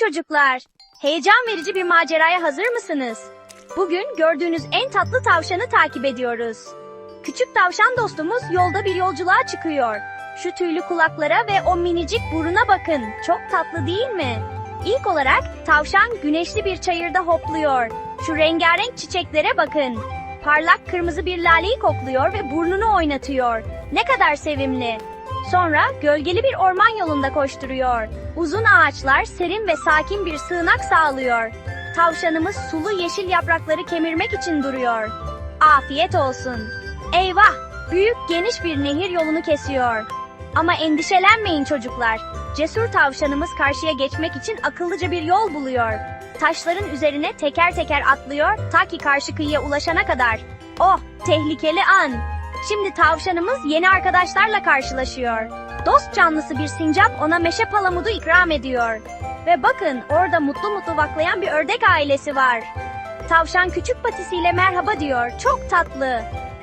çocuklar. Heyecan verici bir maceraya hazır mısınız? Bugün gördüğünüz en tatlı tavşanı takip ediyoruz. Küçük tavşan dostumuz yolda bir yolculuğa çıkıyor. Şu tüylü kulaklara ve o minicik buruna bakın. Çok tatlı değil mi? İlk olarak tavşan güneşli bir çayırda hopluyor. Şu rengarenk çiçeklere bakın. Parlak kırmızı bir laleyi kokluyor ve burnunu oynatıyor. Ne kadar sevimli. Sonra gölgeli bir orman yolunda koşturuyor. Uzun ağaçlar serin ve sakin bir sığınak sağlıyor. Tavşanımız sulu yeşil yaprakları kemirmek için duruyor. Afiyet olsun. Eyvah! Büyük geniş bir nehir yolunu kesiyor. Ama endişelenmeyin çocuklar. Cesur tavşanımız karşıya geçmek için akıllıca bir yol buluyor. Taşların üzerine teker teker atlıyor ta ki karşı kıyıya ulaşana kadar. Oh, tehlikeli an. Şimdi tavşanımız yeni arkadaşlarla karşılaşıyor. Dost canlısı bir sincap ona meşe palamudu ikram ediyor. Ve bakın orada mutlu mutlu vaklayan bir ördek ailesi var. Tavşan küçük patisiyle merhaba diyor. Çok tatlı.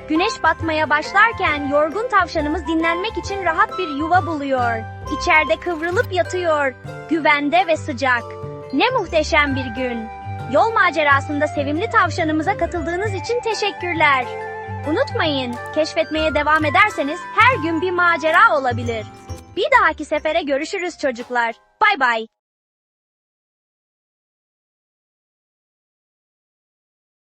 Güneş batmaya başlarken yorgun tavşanımız dinlenmek için rahat bir yuva buluyor. İçeride kıvrılıp yatıyor. Güvende ve sıcak. Ne muhteşem bir gün. Yol macerasında sevimli tavşanımıza katıldığınız için teşekkürler. Unutmayın, keşfetmeye devam ederseniz her gün bir macera olabilir. Bir dahaki sefere görüşürüz çocuklar. Bay bay.